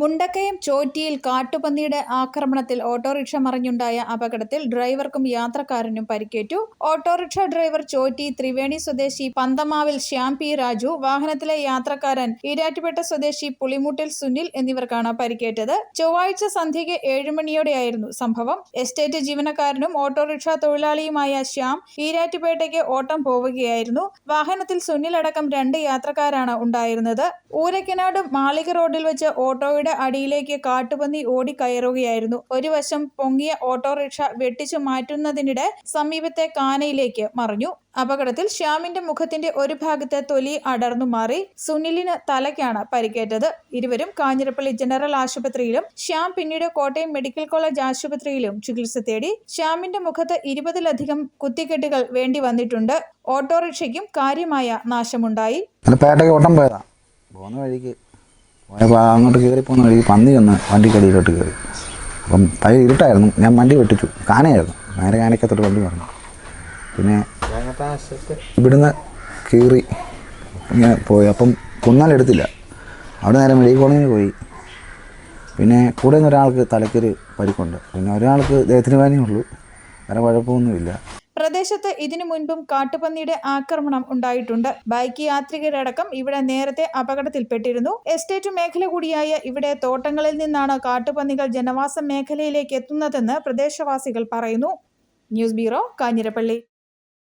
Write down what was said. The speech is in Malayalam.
മുണ്ടക്കയം ചോറ്റിയിൽ കാട്ടുപന്നിയുടെ ആക്രമണത്തിൽ ഓട്ടോറിക്ഷ മറിഞ്ഞുണ്ടായ അപകടത്തിൽ ഡ്രൈവർക്കും യാത്രക്കാരനും പരിക്കേറ്റു. ഓട്ടോറിക്ഷ ഡ്രൈവർ ചോറ്റി ത്രിവേണി സ്വദേശി പന്തമാവിൽ ശ്യാം പി രാജു വാഹനത്തിലെ യാത്രക്കാരൻ ഈരാറ്റുപേട്ട സ്വദേശി പുളിമുട്ടിൽ സുനിൽ എന്നിവർക്കാണ് പരിക്കേറ്റത്. ചൊവ്വാഴ്ച സന്ധ്യയ്ക്ക് ഏഴുമണിയോടെയായിരുന്നു സംഭവം. എസ്റ്റേറ്റ് ജീവനക്കാരനും ഓട്ടോറിക്ഷ തൊഴിലാളിയുമായ ശ്യാം ഈരാറ്റുപേട്ടയ്ക്ക് ഓട്ടം പോവുകയായിരുന്നു. വാഹനത്തിൽ സുനിൽ അടക്കം രണ്ട് യാത്രക്കാരാണ് ഉണ്ടായിരുന്നത്. ഊരക്കനാട് മാളിക റോഡിൽ വെച്ച് ഓട്ടോയുടെ അടിയിലേക്ക് കാട്ടുപന്നി ഓടിക്കയറുകയായിരുന്നു. ഒരു വശം പൊങ്ങിയ ഓട്ടോറിക്ഷ വെട്ടിച്ചു മാറ്റുന്നതിനിടെ സമീപത്തെ കാനയിലേക്ക് മറിഞ്ഞു. അപകടത്തിൽ ശ്യാമിന്റെ മുഖത്തിന്റെ ഒരു ഭാഗത്തെ തൊലി അടർന്നു മാറി സുനിലിന് തലയ്ക്കാണ് പരിക്കേറ്റത്. ഇരുവരും കാഞ്ഞിരപ്പള്ളി ജനറൽ ആശുപത്രിയിലും ശ്യാം പിന്നീട് കോട്ടയം മെഡിക്കൽ കോളേജ് ആശുപത്രിയിലും ചികിത്സ തേടി ശ്യാമിന്റെ മുഖത്ത് ഇരുപതിലധികം കുത്തിക്കെട്ടുകൾ വേണ്ടി വന്നിട്ടുണ്ട്. ഓട്ടോറിക്ഷയ്ക്കും കാര്യമായ നാശമുണ്ടായി. പോയതാ. പോകുന്ന വഴിക്ക്. പോയപ്പോൾ അങ്ങോട്ട് കയറിപ്പോകുന്ന വഴി പന്നി വന്ന് വണ്ടിക്കടിയിലോട്ട് കയറി അപ്പം തൈ ഇരുട്ടായിരുന്നു. ഞാൻ വണ്ടി വെട്ടിച്ചു. കാനയായിരുന്നു. നേരെ കാനയ്ക്കത്തോട്ട് വണ്ടി പറഞ്ഞു. പിന്നെ ഇവിടുന്ന് കീറി ഇങ്ങനെ പോയി. അപ്പം കുന്നാലെടുത്തില്ല അവിടെ നേരെ മെഡിക്കൽ കോളേജിൽ പോയി. പിന്നെ കൂടെ നിന്ന് ഒരാൾക്ക് തലയ്ക്കൊരു പരിക്കുണ്ട്. പിന്നെ ഒരാൾക്ക് ദേഹത്തിന് വേദനയേ ഉള്ളൂ. വേറെ കുഴപ്പമൊന്നുമില്ല. പ്രദേശത്ത് ഇതിനു മുൻപും കാട്ടുപന്നിയുടെ ആക്രമണം ഉണ്ടായിട്ടുണ്ട്. ബൈക്ക് യാത്രികരടക്കം ഇവിടെ നേരത്തെ അപകടത്തിൽപ്പെട്ടിരുന്നു. എസ്റ്റേറ്റ് മേഖല കൂടിയായ ഇവിടെ തോട്ടങ്ങളിൽ നിന്നാണ് കാട്ടുപന്നികൾ ജനവാസ മേഖലയിലേക്ക് എത്തുന്നതെന്ന് പ്രദേശവാസികൾ പറയുന്നു. News bureau Kanjirappally.